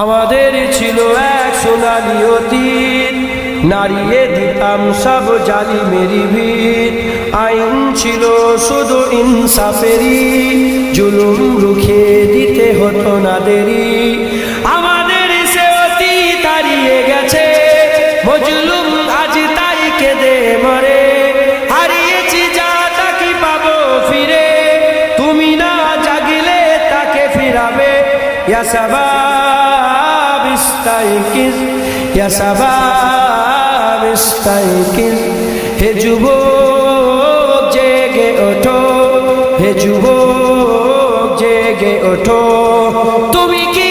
আমাদের ছিল এক সোনালি অতীত। নারিয়ে দিতাম সব জালি মেরি ভিড় আইন ছিল শুধু ইনসাফেরি জুলুম রুখে দিতে হতো না দেরি আমাদের সে অতীত হারিয়ে গেছে। মজলুম আজ তাই কেঁদে মরে। হারিয়েছি যা তাকে পাবো ফিরে। তুমি না জাগিলে তাকে ফিরাবে। ইয়া সাবাব ইস্তাইকিজ ইয়া সাবাব ইস্তাইকিজ হে যুবক, জেগে ওঠো। হে যুবক, জেগে ওঠো। তুমি কি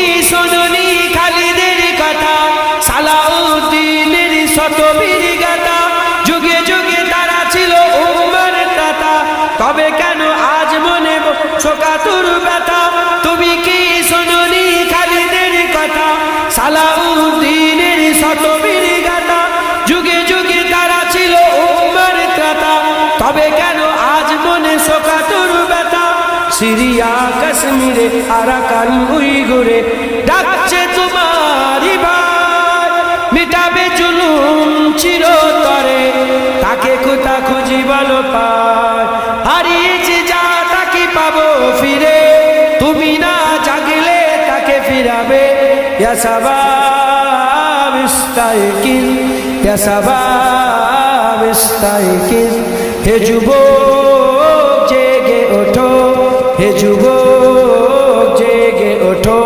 তবে কেন আজ মনে শোকাতুর ব্যথা? সিরিয়া, কাশ্মীরে, আরাকান, উইগুরে ডাকছে তোমারই ভাই মিটাবে জুলুম চিরতরে, তাকে কোথা খুঁজি বলো পায় হারিয়েছি যা তাকে পাবো ফিরে? তুমি না জাগলে তাকে ফিরাবে। ইয়া সাবাব ইস্তাইকিন ইয়া সাবাব ইস্তাইকিন হে যুবক জেগে ওঠো। হে যুবক জেগে ওঠো।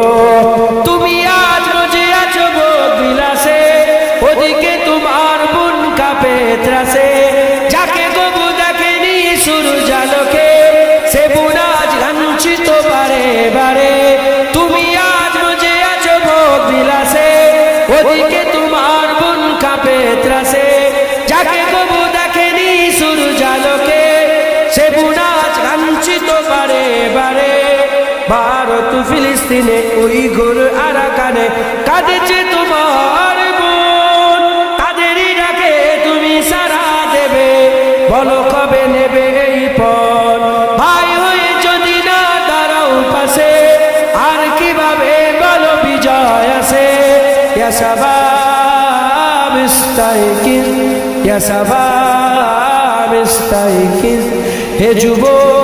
ভারত ফিলিস্তিনে ওই ঘোর আরাকানে কাঁদেছে তোমার বোন। তাদেরই ডাকে তুমি সারা দেবে। বলো কবে নেবে এই পথ? ভাই হয়ে যদি না দাঁড়াও পাশে, আর কীভাবে বলো বিজয় আসে? ইয়া সাবাব ইস্তাইকিন ইয়া সাবাব ইস্তাইকিন হে যুবক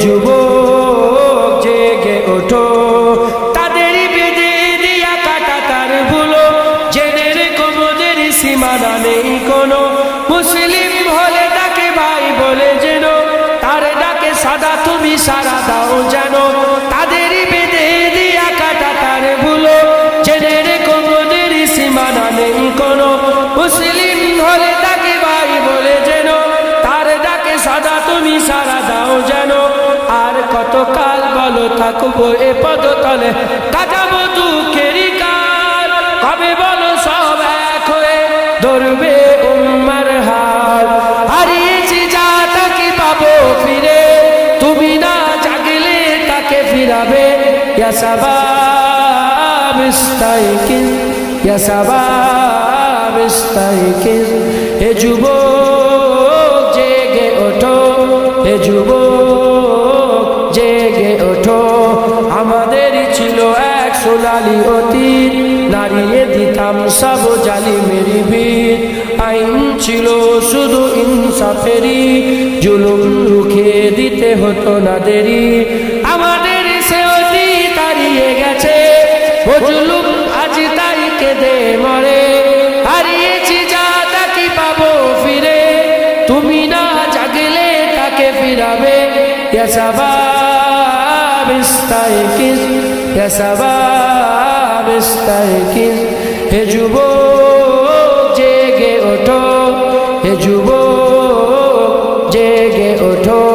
যুবক জেগে ওঠো। তাদের বেঁধে দিয়া কাটা তার ভুলো। জেনের কোমদের সীমানা নেই কোনো। মুসলিম হলে তাকে ভাই বলে যেন তার ডাকে সাদা তুমি সারা দাও যেন। তাদের থাকব এ পদতলে। কাটাবো দুঃখেরই কাল কবে বলো সব এক হয়ে ধরবে উম্মার হাল। হারিয়েছি যা তাকে পাবো ফিরে, তুমি না জাগলে তাকে ফিরাবে। ইয়া সাবাব ইস্তাইকিন ইয়া সাবাব ইস্তাইকিন হে যুবক সোনালি অতীত নারিয়ে দিতাম সব জালি মেরি বীর আইন ছিল শুধু ইনসাফেরি জুলুম রুখে দিতে হতো না দেরি। আমাদের সে অতীত হারিয়ে গেছে, ও জুলুম আজ তাই কেঁদে মরে। হারিয়েছি যা তাকে পাবো ফিরে, তুমি না জাগলে তাকে ফিরাবে। সাবাব ইয়া সাবাব। ইস্তাইকিজ হে যুব জেগে ওঠো। হে যুব জেগে ওঠো।